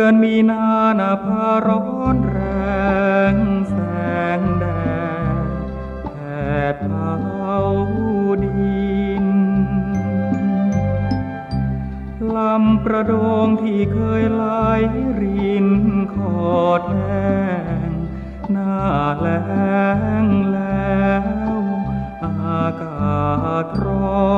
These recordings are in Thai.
อนมีนาหนาพาร้อนแรงแสงแดดแผดเผาดินลำประดงที่เคยไหลรินขอดแห้งหน้าแล้งแล้ว อากาศร้อน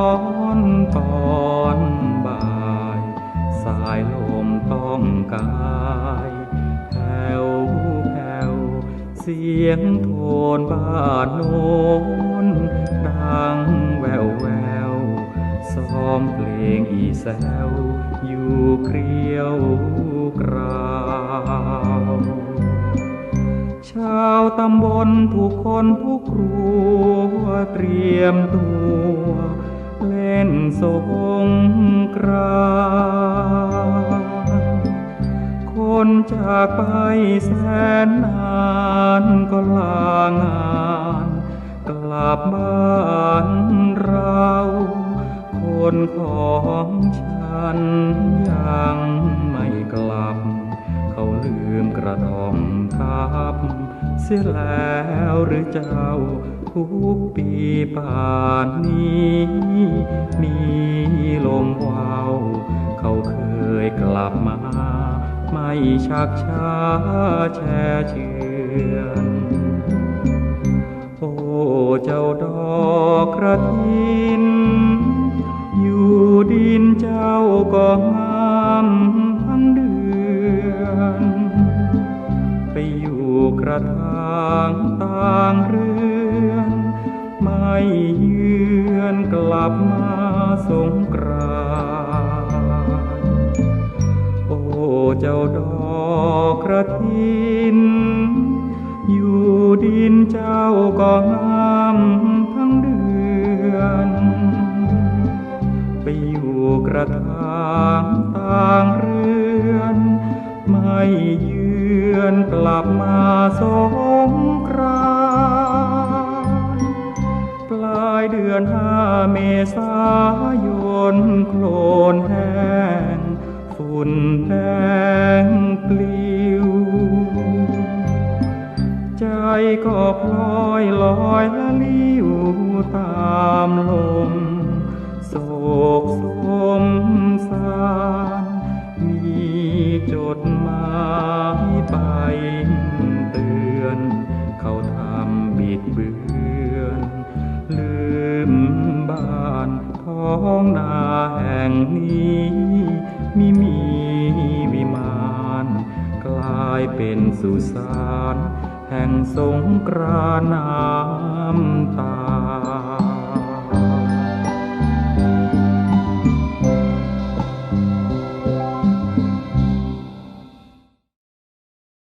กายแผ่วแผ่วเสียงโทนบ้านโน้นดังแววแววซ้อมเพลงอีแซวอยู่เกลียวกราวชาวตำบลทุกคนทุกครัวเตรียมตัว เล่นสงกราน จากไปแสนนานก็ลางานกลับบ้านเรา คนของฉันยังไม่กลับ เขาลืมกระทอมทับเสียแล้วหรือเจ้าทุกปีป่านนี้ มีลมวาว เขาเคยกลับมา ไม่ชักช้าแช่เชือนโอ้เจ้าดอกกระถิน อยู่ดินเจ้าก็งามทั้งเดือน ไปอยู่กระทางต่างเรือน ไม่เยือนกลับมาสงกร เจ้าดอกกระถิน อยู่ดินเจ้าก็งามทั้งเดือน ไปอยู่กระทางต่างเรือน ไม่เยือนกลับมาสงกรานปลายเดือนห้าเมษายนโคลนแห้ง ฝุ่นแดงปลิว ใจก็พลอยลอยละลิ้วตามลมโศกสมสารมีจดหมายไปเตือน เขาทำบิดเบือน ลืมบ้านท้องนาแห่งนี้ เป็นสุสานแห่งสงกรานน้ำตา